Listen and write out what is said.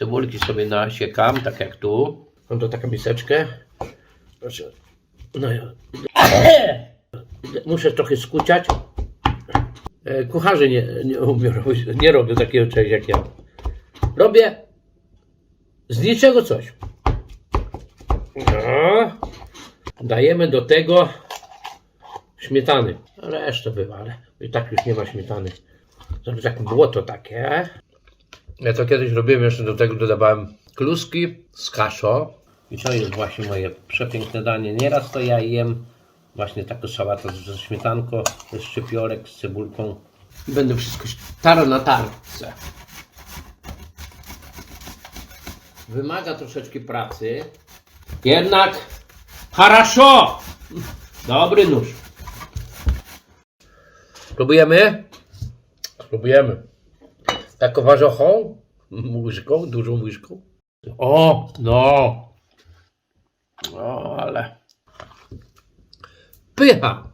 Cebulki sobie nasiekam, tak jak tu. Mam tu taką miseczkę. Proszę. No ja. Muszę trochę skuciać. E, Kucharze nie, nie robić, nie robią takiego czegoś jak ja. Robię z niczego coś. No. Dajemy do tego śmietany. Resztę wywalę. I tak już nie ma śmietany. Żeby tak błoto takie. Ja to kiedyś robiłem, jeszcze do tego dodawałem kluski z kaszo. I to jest właśnie moje przepiękne danie. Nieraz to ja jem właśnie taką sałatę ze śmietanką, ze szczypiorek, z cebulką. Będę wszystko taro na tarce. Wymaga troszeczkę pracy, jednak haraszo! Dobry nóż. Spróbujemy? Spróbujemy. Taką warzochą? Łyżką, dużą łyżką. O, no. O, ale. Pycha.